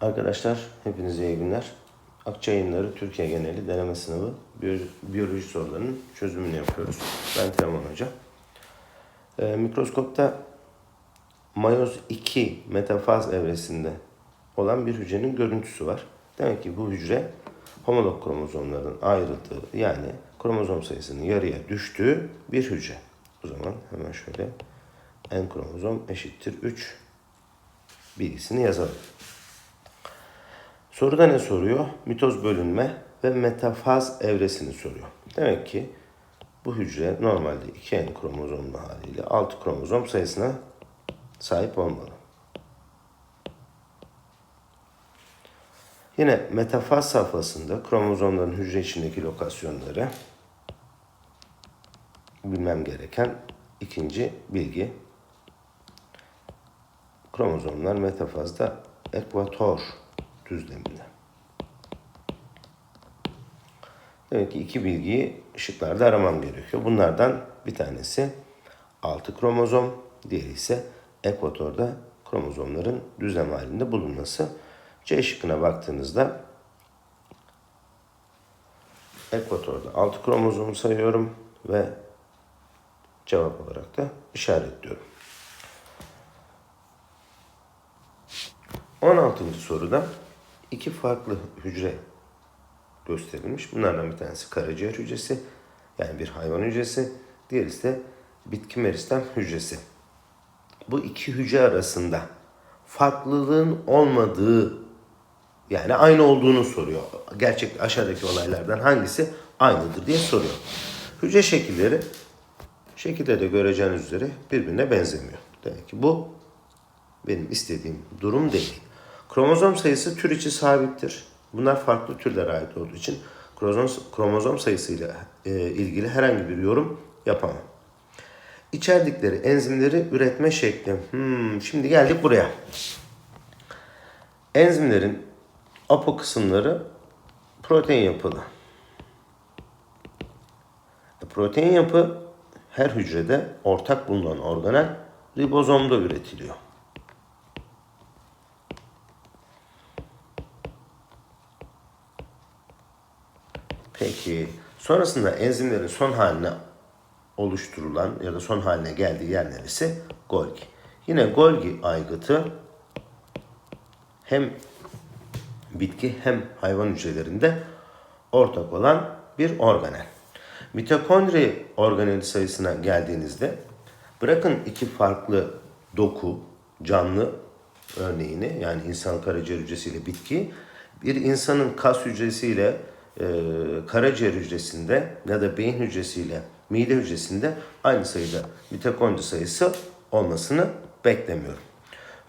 Arkadaşlar hepinize iyi günler. Akça yayınları Türkiye geneli deneme sınavı biyo- biyoloji sorularının çözümünü yapıyoruz. Ben Teoman Hoca. Ee, mikroskopta mayoz 2 metafaz evresinde olan bir hücrenin görüntüsü var. Demek ki bu hücre homolog kromozomların ayrıldığı yani kromozom sayısının yarıya düştüğü bir hücre. O zaman hemen şöyle n kromozom eşittir 3 bilgisini yazalım. Soruda ne soruyor? Mitoz bölünme ve metafaz evresini soruyor. Demek ki bu hücre normalde 2N kromozomlu haliyle 6 kromozom sayısına sahip olmalı. Yine metafaz safhasında kromozomların hücre içindeki lokasyonları bilmem gereken ikinci bilgi. Kromozomlar metafazda ekvator düzleminde. Demek ki iki bilgiyi ışıklarda aramam gerekiyor. Bunlardan bir tanesi 6 kromozom, diğeri ise ekvatorda kromozomların düzlem halinde bulunması. C şıkkına baktığınızda ekvatorda 6 kromozom sayıyorum ve cevap olarak da işaretliyorum. 16. soruda iki farklı hücre gösterilmiş. Bunlardan bir tanesi karaciğer hücresi yani bir hayvan hücresi. Diğeri ise bitki meristem hücresi. Bu iki hücre arasında farklılığın olmadığı yani aynı olduğunu soruyor. Gerçek aşağıdaki olaylardan hangisi aynıdır diye soruyor. Hücre şekilleri şekilde de göreceğiniz üzere birbirine benzemiyor. Demek ki bu benim istediğim durum değil. Kromozom sayısı tür içi sabittir. Bunlar farklı türlere ait olduğu için kromozom, kromozom sayısıyla e, ilgili herhangi bir yorum yapamam. İçerdikleri enzimleri üretme şekli. Hmm, şimdi geldik buraya. Enzimlerin apo kısımları protein yapılı. E, Protein yapı her hücrede ortak bulunan organel ribozomda üretiliyor. Peki sonrasında enzimlerin son haline oluşturulan ya da son haline geldiği yer neresi? Golgi. Yine Golgi aygıtı hem bitki hem hayvan hücrelerinde ortak olan bir organel. Mitokondri organeli sayısına geldiğinizde bırakın iki farklı doku, canlı örneğini yani insan karaciğer hücresiyle bitki bir insanın kas hücresiyle e, karaciğer hücresinde ya da beyin hücresiyle mide hücresinde aynı sayıda mitokondri sayısı olmasını beklemiyorum.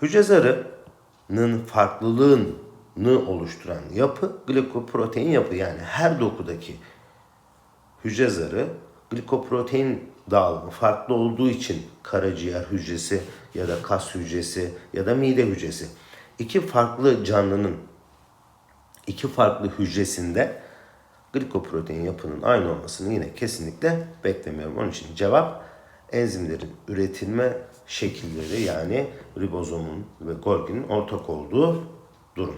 Hücre zarının farklılığını oluşturan yapı glikoprotein yapı yani her dokudaki hücre zarı glikoprotein dağılımı farklı olduğu için karaciğer hücresi ya da kas hücresi ya da mide hücresi iki farklı canlının iki farklı hücresinde glikoprotein yapının aynı olmasını yine kesinlikle beklemiyorum. Onun için cevap enzimlerin üretilme şekilleri yani ribozomun ve Golgi'nin ortak olduğu durum.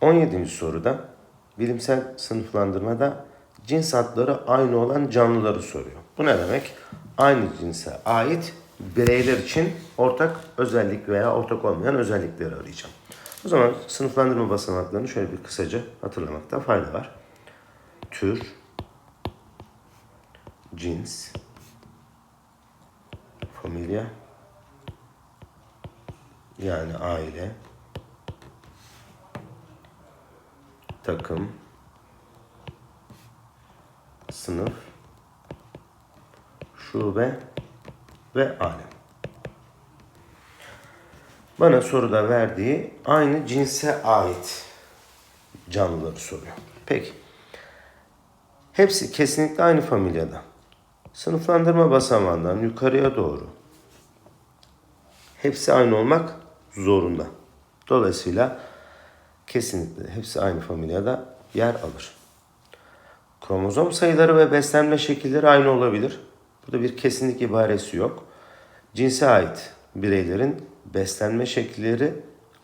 17. soruda bilimsel sınıflandırmada cins adları aynı olan canlıları soruyor. Bu ne demek? Aynı cinse ait bireyler için ortak özellik veya ortak olmayan özellikleri arayacağım. O zaman sınıflandırma basamaklarını şöyle bir kısaca hatırlamakta fayda var. Tür, cins, familya, yani aile, takım, sınıf, şube ve alem. Bana soruda verdiği aynı cinse ait canlıları soruyor. Peki. Hepsi kesinlikle aynı familyada. Sınıflandırma basamağından yukarıya doğru hepsi aynı olmak zorunda. Dolayısıyla kesinlikle hepsi aynı familyada yer alır. Kromozom sayıları ve beslenme şekilleri aynı olabilir. Burada bir kesinlik ibaresi yok. Cinse ait bireylerin beslenme şekilleri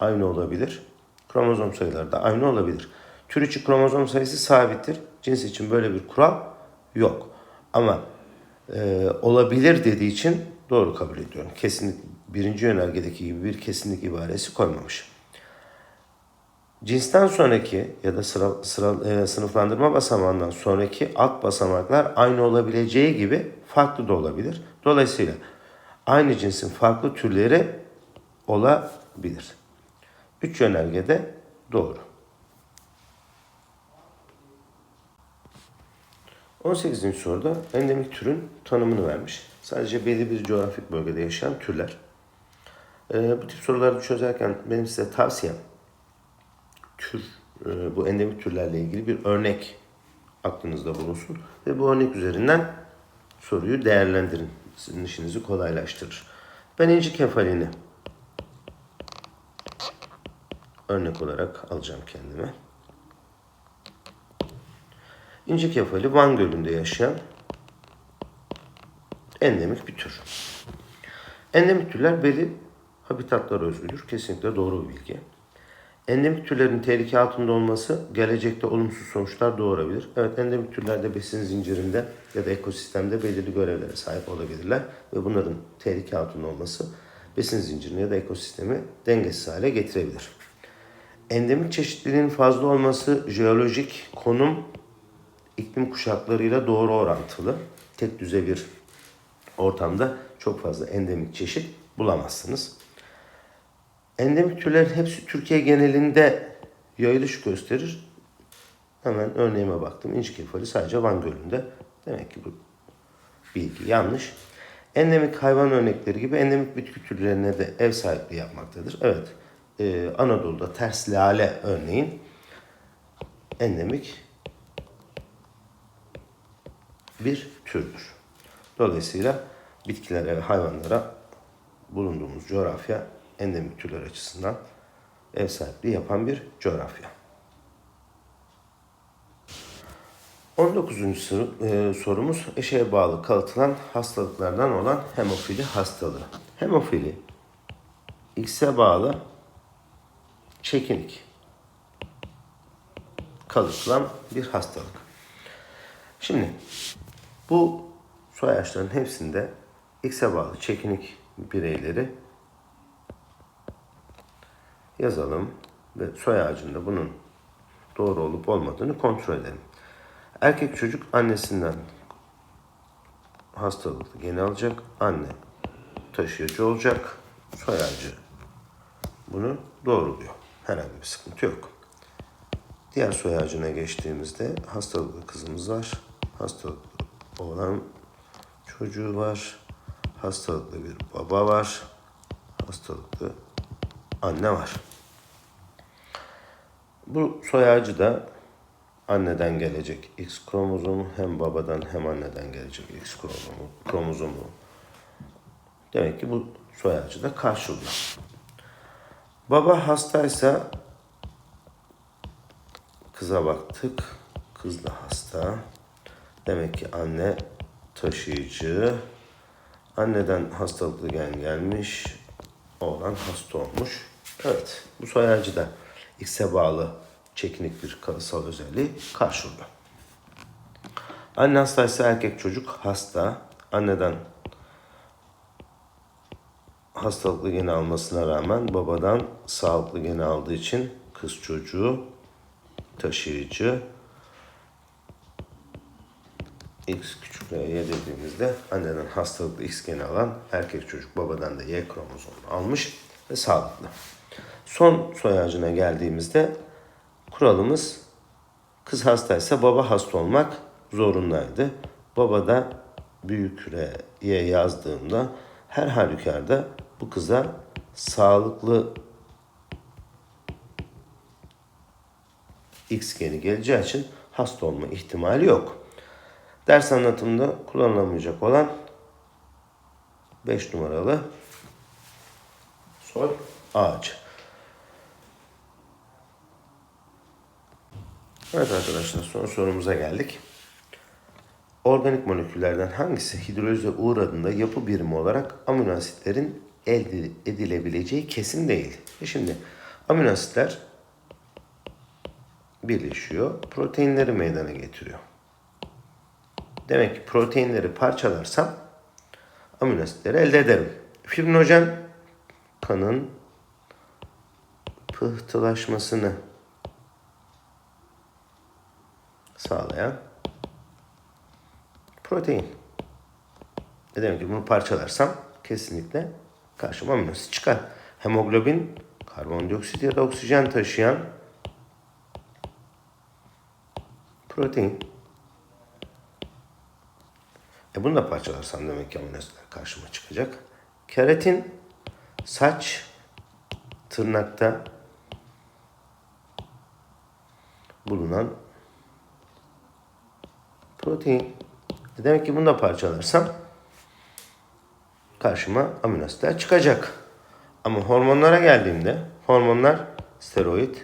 aynı olabilir. Kromozom sayıları da aynı olabilir. Tür içi kromozom sayısı sabittir. Cins için böyle bir kural yok. Ama e, olabilir dediği için doğru kabul ediyorum. Kesinlik birinci yönergedeki gibi bir kesinlik ibaresi koymamış. Cinsten sonraki ya da sıra, sıra, e, sınıflandırma basamağından sonraki alt basamaklar aynı olabileceği gibi farklı da olabilir. Dolayısıyla aynı cinsin farklı türleri olabilir. Üç yönergede doğru. 18. soruda endemik türün tanımını vermiş. Sadece belli bir coğrafik bölgede yaşayan türler. Ee, bu tip soruları çözerken benim size tavsiyem tür, e, bu endemik türlerle ilgili bir örnek aklınızda bulunsun. Ve bu örnek üzerinden soruyu değerlendirin. Sizin işinizi kolaylaştırır. Ben inci kefalini örnek olarak alacağım kendime. İnci kefali Van Gölü'nde yaşayan endemik bir tür. Endemik türler belli habitatlara özgüdür. Kesinlikle doğru bir bilgi. Endemik türlerin tehlike altında olması gelecekte olumsuz sonuçlar doğurabilir. Evet endemik türlerde besin zincirinde ya da ekosistemde belirli görevlere sahip olabilirler ve bunların tehlike altında olması besin zincirini ya da ekosistemi dengesiz hale getirebilir. Endemik çeşitliliğin fazla olması jeolojik konum iklim kuşaklarıyla doğru orantılı. Tek düze bir ortamda çok fazla endemik çeşit bulamazsınız. Endemik türlerin hepsi Türkiye genelinde yayılış gösterir. Hemen örneğime baktım. İnci kefali sadece Van Gölü'nde. Demek ki bu bilgi yanlış. Endemik hayvan örnekleri gibi endemik bitki türlerine de ev sahipliği yapmaktadır. Evet, e, Anadolu'da ters lale örneğin endemik bir türdür. Dolayısıyla bitkilere ve hayvanlara bulunduğumuz coğrafya endemik türler açısından ev sahipliği yapan bir coğrafya. 19. Soru, e, sorumuz eşeğe bağlı kalıtılan hastalıklardan olan hemofili hastalığı. Hemofili X'e bağlı çekinik kalıtılan bir hastalık. Şimdi bu soy ağaçlarının hepsinde X'e bağlı çekinik bireyleri yazalım ve soy ağacında bunun doğru olup olmadığını kontrol edelim. Erkek çocuk annesinden hastalıklı geni alacak. Anne taşıyıcı olacak. Soy ağacı bunu doğruluyor. Herhangi bir sıkıntı yok. Diğer soy ağacına geçtiğimizde hastalıklı kızımız var. Hastalıklı oğlan çocuğu var. Hastalıklı bir baba var. Hastalıklı anne var. Bu soy ağacı da anneden gelecek X kromozomu hem babadan hem anneden gelecek X kromozomu. kromozomu. Demek ki bu soy ağacı da karşılıyor. Baba hastaysa kıza baktık. Kız da hasta. Demek ki anne taşıyıcı. Anneden hastalıklı gen gelmiş. Oğlan hasta olmuş. Evet bu soy da X'e bağlı çekinik bir kalıtsal özelliği karşılıyor. Anne hastaysa erkek çocuk hasta. Anneden hastalıklı geni almasına rağmen babadan sağlıklı geni aldığı için kız çocuğu taşıyıcı X küçük Y dediğimizde anneden hastalıklı X geni alan erkek çocuk babadan da Y kromozomunu almış ve sağlıklı. Son soy ağacına geldiğimizde kuralımız kız hastaysa baba hasta olmak zorundaydı. Baba da büyük Y yazdığımda her halükarda bu kıza sağlıklı X geni geleceği için hasta olma ihtimali yok. Ders anlatımında kullanılamayacak olan 5 numaralı soy ağacı. Evet arkadaşlar son sorumuza geldik. Organik moleküllerden hangisi hidrolize uğradığında yapı birimi olarak amino asitlerin elde edilebileceği kesin değil. E şimdi Amino asitler birleşiyor. Proteinleri meydana getiriyor. Demek ki proteinleri parçalarsam amino asitleri elde ederim. Fibrinojen kanın pıhtılaşmasını sağlayan protein. Ne demek ki bunu parçalarsam kesinlikle karşıma asit çıkar. Hemoglobin karbondioksit ya da oksijen taşıyan protein. E bunu da parçalarsam demek ki amino asitler karşıma çıkacak. Keratin saç tırnakta bulunan protein. E demek ki bunu da parçalarsam karşıma amino asitler çıkacak. Ama hormonlara geldiğimde hormonlar steroid,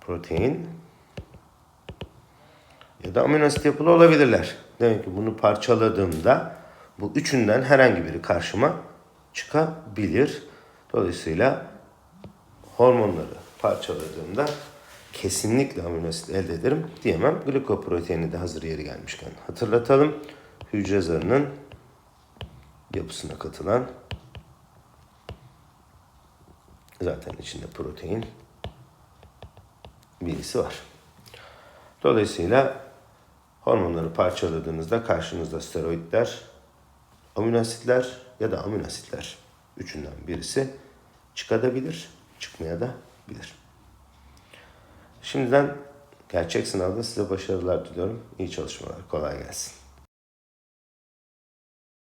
protein ya da amino asit yapılı olabilirler. Demek ki bunu parçaladığımda bu üçünden herhangi biri karşıma çıkabilir. Dolayısıyla hormonları parçaladığımda kesinlikle amino asit elde ederim diyemem. Glikoproteini de hazır yeri gelmişken hatırlatalım. Hücre zarının yapısına katılan zaten içinde protein bilgisi var. Dolayısıyla hormonları parçaladığınızda karşınızda steroidler, amino asitler ya da amino asitler üçünden birisi çıkabilir, çıkmaya da bilir. Şimdiden gerçek sınavda size başarılar diliyorum. İyi çalışmalar, kolay gelsin.